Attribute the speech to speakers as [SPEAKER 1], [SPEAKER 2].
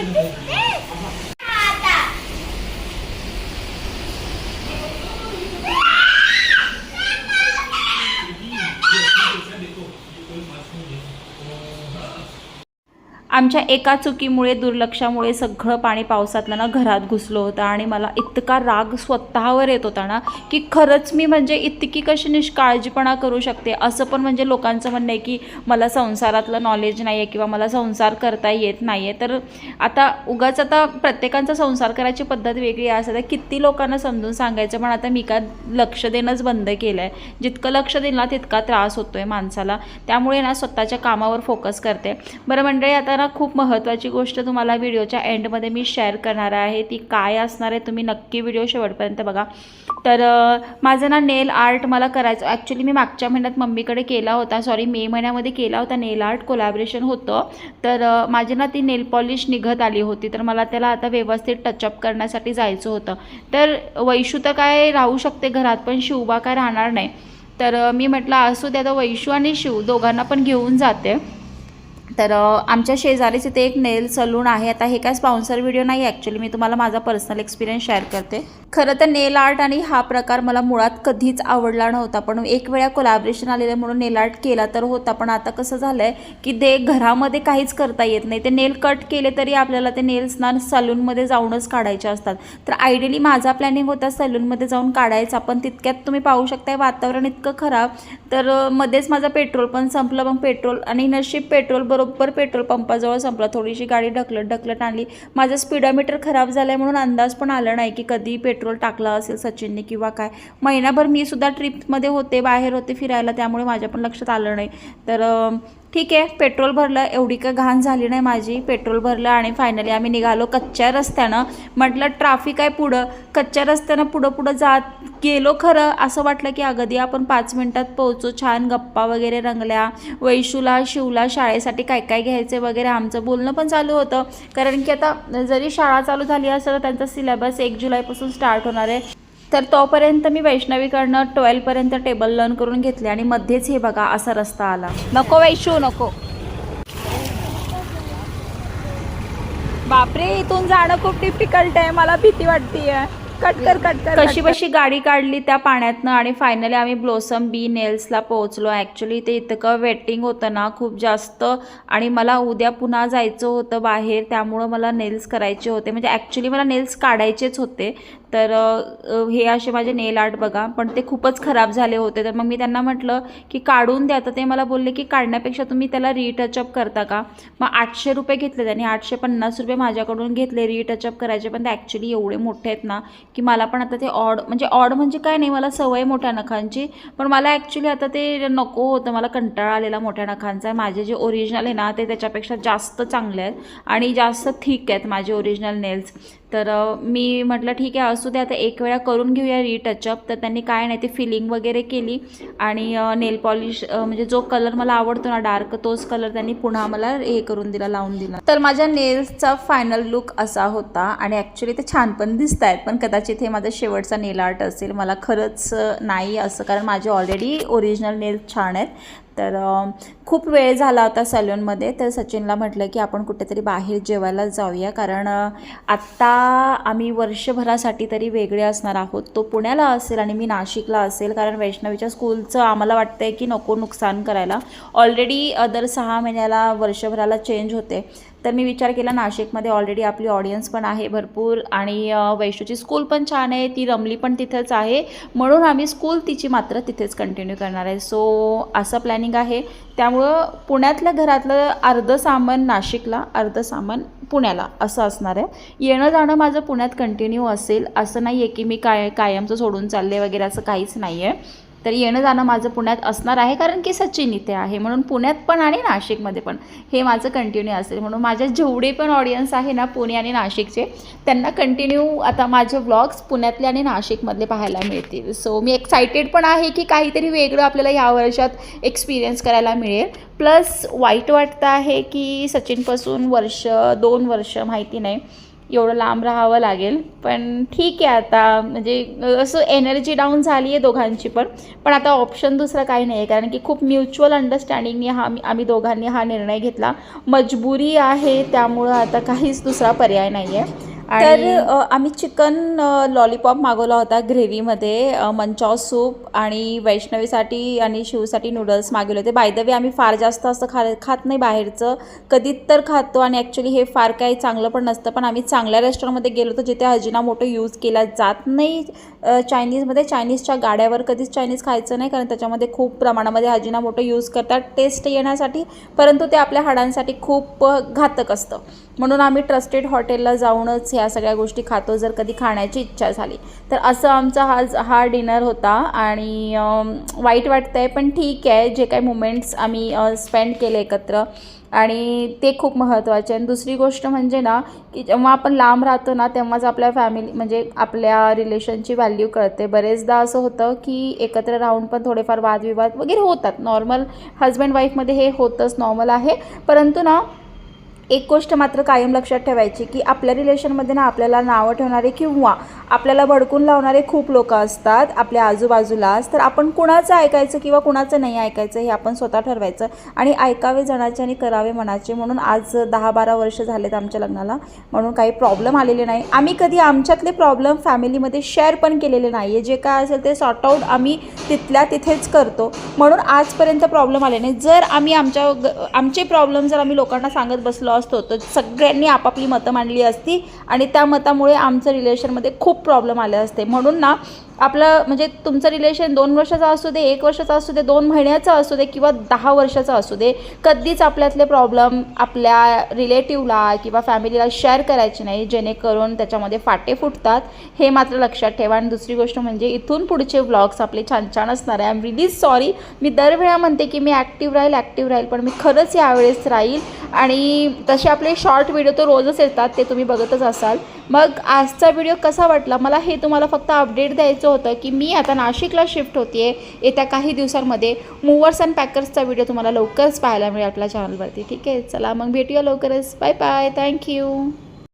[SPEAKER 1] But this day आमच्या एका चुकीमुळे दुर्लक्षामुळे सगळं पाणी पावसातलं ना घरात घुसलं होतं आणि मला इतका राग स्वतःवर येत होता ना की खरंच मी म्हणजे इतकी कशी निष्काळजीपणा करू शकते? असं पण म्हणजे लोकांचं म्हणणं आहे की मला संसारातलं नॉलेज नाही आहे किंवा मला संसार करता येत नाही आहे तर आता उगाच आता प्रत्येकांचा संसार करायची पद्धत वेगळी असं तर किती लोकांना समजून सांगायचं पण आता मी का लक्ष देणंच बंद केलं आहे जितकं लक्ष दिलं ना तितका त्रास होतो आहे माणसाला. त्यामुळे ना स्वतःच्या कामावर फोकस करते. बरं मंडळी आता ना खूप महत्त्वाची गोष्ट तुम्हाला व्हिडिओच्या एंडमध्ये मी शेअर करणार आहे. ती काय असणार आहे तुम्ही नक्की व्हिडिओ शेवटपर्यंत बघा. तर माझं ना नेल आर्ट मला करायचं ॲक्च्युली मी मागच्या महिन्यात मम्मीकडे केला होता. सॉरी मे महिन्यामध्ये केला होता नेल आर्ट कोलॅबरेशन होतं. तर माझी ना ती नेल पॉलिश निघत आली होती. तर मला त्याला आता व्यवस्थित टचअप करण्यासाठी जायचं होतं. तर वैशू तर काय राहू शकते घरात पण शिवबा काय राहणार नाही. तर मी म्हटलं असू द्या तर वैशू आणि शिव दोघांना पण घेऊन जाते. तर आमच्या शेजारीच इथे एक नेल सलून आहे. आता हे काय स्पॉन्सर व्हिडिओ नाही ॲक्च्युली मी तुम्हाला माझा पर्सनल एक्सपिरियन्स शेअर करते. खरं तर नेल आर्ट आणि हा प्रकार मला मुळात कधीच आवडला नव्हता. पण एक वेळा कोलॅबरेशन आलेलं म्हणून नेल आर्ट केला तर होता. पण आता कसं झालं आहे की ते घरामध्ये काहीच करता येत नाही. ते नेल कट केले तरी आपल्याला ते नेल्स ना सलूनमध्ये जाऊनच काढायचे असतात. तर आयडियली माझा प्लॅनिंग होता सलूनमध्ये जाऊन काढायचा. पण तितक्यात तुम्ही पाहू शकताय वातावरण इतकं खराब तर मध्येच माझं पेट्रोल पण संपलं. मग पेट्रोल आणि नशीब पेट्रोल बरोबर पेट्रोल पंपाजवळ संपला. थोडीशी गाडी ढकलत ढकलत आणली. माझं स्पीडोमीटर खराब झालं आहे म्हणून अंदाज पण आला नाही की कधी पेट्रोल टाकलं असेल सचिनने किंवा काय. महिनाभर मी सुद्धा ट्रिपमध्ये होते बाहेर होते फिरायला त्यामुळे माझ्या पण लक्षात आलं नाही. तर ठीक आहे पेट्रोल भरलं एवढी काय घाण झाली नाही माझी. पेट्रोल भरलं आणि फायनली आम्ही निघालो कच्च्या रस्त्यानं. म्हटलं ट्राफिक आहे पुढं. कच्च्या रस्त्यानं पुढं पुढं जात गेलो खरं. असं वाटलं की अगदी आपण पाच मिनटात पोहोचू. छान गप्पा वगैरे रंगल्या. वैशूला शिवला शाळेसाठी काय काय घ्यायचे वगैरे आमचं बोलणं पण चालू होतं. कारण की आता जरी शाळा चालू झाली असेल तर त्यांचा सिलेबस एक जुलैपासून स्टार्ट होणार आहे. तर तोपर्यंत मी वैष्णवीकडनं ट्वेल्वपर्यंत टेबल लर्न करून घेतले आणि मध्येच हे बघा असा रस्ता आला. नको वैशू नको. बापरे इथून जाणं खूप डिफिकल्ट आहे. मला भीती वाटतीये. कट कर कट कर कशी बशी गाडी काढली त्या पाण्यातनं आणि फायनली आम्ही ब्लोसम बी नेल्सला पोहोचलो. ॲक्च्युली ते इतकं वेटिंग होतं ना खूप जास्त. आणि मला उद्या पुन्हा जायचं होतं बाहेर त्यामुळं मला नेल्स करायचे होते. म्हणजे ॲक्च्युली मला नेल्स काढायचेच होते. तर हे असे माझे नेल आर्ट बघा. पण ते खूपच खराब झाले होते. तर मग मी त्यांना म्हटलं की काढून द्या. तर ते मला बोलले की काढण्यापेक्षा तुम्ही त्याला रिटचअप करता का? मग आठशे रुपये घेतले त्यांनी. आठशे पन्नास रुपये माझ्याकडून घेतले रिटचअप करायचे. पण ते ॲक्च्युली एवढे मोठे आहेत ना की मला पण आता ते ऑड म्हणजे ऑड म्हणजे काय नाही मला सवय मोठ्या नखांची. पण मला ॲक्च्युली आता ते नको होतं मला कंटाळा आलेला मोठ्या नखांचा माझे जे ओरिजिनल आहे ना ते त्याच्यापेक्षा जास्त चांगले आहेत आणि जास्त थिक आहेत माझे ओरिजिनल नेल्स तर मी म्हटलं ठीक आहे असू द्या आता एक वेळा करून घेऊया रिटचअप तर त्यांनी काय नाही ते फिलिंग वगैरे केली आणि नेल पॉलिश म्हणजे जो कलर मला आवडतो ना डार्क तोच कलर त्यांनी पुन्हा मला हे करून दिला लावून दिला. तर माझ्या नेल्सचा फायनल लुक असा होता आणि ॲक्च्युली ते छान पण दिसत आहेत पण कदाचित हे माझं शेवटचा नेल आर्ट असेल. मला खरंच नाही असं कारण माझे ऑलरेडी ओरिजिनल नेल्स छान आहेत. तर खूप वेळ झाला होता सलूनमध्ये तर सचिनला म्हटलं की आपण कुठेतरी बाहेर जेवायला जाऊया. कारण आत्ता आम्ही वर्षभरासाठी तरी वेगळे असणार आहोत. तो पुण्याला असेल आणि मी नाशिकला असेल कारण वैष्णवीच्या स्कूलचं आम्हाला वाटतं आहे की नको नुकसान करायला. ऑलरेडी दर सहा महिन्याला वर्षभराला चेंज होते. तर मी विचार केला नाशिकमध्ये ऑलरेडी आपली ऑडियन्स पण आहे भरपूर आणि वैष्णूची स्कूल पण छान आहे ती रमली पण तिथंच आहे. म्हणून आम्ही स्कूल तिची मात्र तिथेच कंटिन्यू करणार आहे. सो असं प्लॅनिंग आहे. त्यामुळे पुण्यातल्या घरातलं अर्धं सामान नाशिकला अर्धं सामान पुण्याला असं असणार आहे. येणं जाणं माझं पुण्यात कंटिन्यू असेल. असं नाही आहे की मी काय कायमचं सोडून चालले वगैरे असं काहीच नाही आहे तर येणं जाणं माझं पुण्यात असणार आहे कारण की सचिन इथे आहे. म्हणून पुण्यात पण आणि नाशिकमध्ये पण हे माझं कंटिन्यू असेल. म्हणून माझ्या जेवढे पण ऑडियन्स आहे ना पुणे आणि नाशिकचे त्यांना कंटिन्यू आता माझे व्लॉग्स पुण्यातले आणि नाशिकमधले पाहायला मिळतील. सो मी एक्सायटेड पण आहे की काहीतरी वेगळं आपल्याला या वर्षात एक्सपिरियन्स करायला मिळेल. प्लस वाईट वाटतं आहे की सचिनपासून वर्ष दोन वर्ष माहिती नाही. एवढं लांब राहावं लागेल. पण ठीक आहे आता म्हणजे असं एनर्जी डाऊन झाली आहे दोघांची पण. पण आता ऑप्शन दुसरा काही नाही आहे कारण की खूप म्युच्युअल अंडरस्टँडिंगने हा आम्ही आम्ही दोघांनी हा निर्णय घेतला. मजबुरी आहे त्यामुळं आता काहीच दुसरा पर्याय नाही आहे तर आम्ही चिकन लॉलीपॉप मागवला होता ग्रेव्हीमध्ये. मंचाव सूप आणि वैष्णवीसाठी आणि शिवसाठी नूडल्स मागवले होते. बाय द वे आम्ही फार जास्त असं खा खात नाही बाहेरचं. कधीच तर खातो आणि ॲक्च्युली हे फार काही चांगलं पण नसतं. पण आम्ही चांगल्या रेस्टॉरंटमध्ये गेलो होतो जिथे अजिना मोठं यूज केला जात नाही चायनीजमध्ये चायनीजच्या गाड्यावर कधीच चायनीज खायचं नाही कारण त्याच्यामध्ये खूप प्रमाणामध्ये अजिना मोठं यूज करतात टेस्ट येण्यासाठी. परंतु ते आपल्या हाडांसाठी खूप घातक असतं. म्हणून आम्ही ट्रस्टेड हॉटेलला जाऊनच ह्या सगळ्या गोष्टी खातो जर कधी खाण्याची इच्छा झाली. तर असं आमचा हा हा डिनर होता आणि वाईट वाटतं आहे पण ठीक आहे. जे काही मुमेंट्स आम्ही स्पेंड केले एकत्र आणि ते खूप महत्त्वाचे. आणि दुसरी गोष्ट म्हणजे ना की जेव्हा आपण लांब राहतो ना तेव्हाच आपल्या फॅमिली म्हणजे आपल्या रिलेशनची व्हॅल्यू कळते. बरेचदा असं होतं की एकत्र राहून पण थोडेफार वादविवाद वगैरे होतात. नॉर्मल हजबंड वाईफमध्ये हे होतंच नॉर्मल आहे. परंतु ना एक गोष्ट मात्र कायम लक्षात ठेवायची की आपल्या रिलेशनमध्ये ना आपल्याला नावं ठेवणारे किंवा आपल्याला भडकून लावणारे खूप लोक असतात आपल्या आजूबाजूलाच. तर आपण कुणाचं ऐकायचं किंवा कुणाचं नाही ऐकायचं हे आपण स्वतः ठरवायचं आणि ऐकावे जणाचे आणि करावे मनाचे म्हणून आज दहा बारा वर्ष झालेत आमच्या लग्नाला. म्हणून काही प्रॉब्लेम आलेले नाही. आम्ही कधी आमच्यातले प्रॉब्लेम फॅमिलीमध्ये शेअर पण केलेले नाही आहे जे काय असेल ते सॉर्ट आऊट आम्ही तिथल्या तिथेच करतो. म्हणून आजपर्यंत प्रॉब्लेम आले नाही. जर आम्ही आमच्या ग- आमचे प्रॉब्लेम जर आम्ही लोकांना सांगत बसलो असतो तर सगळ्यांनी आपापली मतं मांडली असती आणि त्या मतामुळे आमचं रिलेशनमध्ये खूप प्रॉब्लेम आले असते. म्हणून ना आपलं म्हणजे तुमचं रिलेशन दोन वर्षाचं असू दे एक वर्षाचं असू दे दोन महिन्याचं असू दे किंवा दहा वर्षाचं असू दे कधीच आपल्यातले प्रॉब्लेम आपल्या रिलेटिव्हला किंवा फॅमिलीला शेअर करायचे नाही जेणेकरून त्याच्यामध्ये फाटे फुटतात. हे मात्र लक्षात ठेवा. आणि दुसरी गोष्ट म्हणजे इथून पुढचे व्लॉग्स आपले छान छान असणार आहे. आय एम रिली सॉरी मी दरवेळा म्हणते की मी ॲक्टिव्ह राहील ॲक्टिव्ह राहील पण मी खरंच यावेळेस राहील. आणि तसे आपले शॉर्ट व्हिडिओ तर रोजच येतात ते तुम्ही बघतच असाल. मग आजचा व्हिडिओ कसा वाटला? मला हे तुम्हाला फक्त अपडेट द्यायचं होतं की मी आता नाशिकला शिफ्ट होते आहे येत्या काही दिवसांमध्ये मूवर्स अँड पॅकर्सचा व्हिडिओ तुम्हाला लवकरच पाहायला मिळेल आपल्या चॅनलवरती ठीक आहे? चला मग भेटूया लवकरच. Bye bye thank you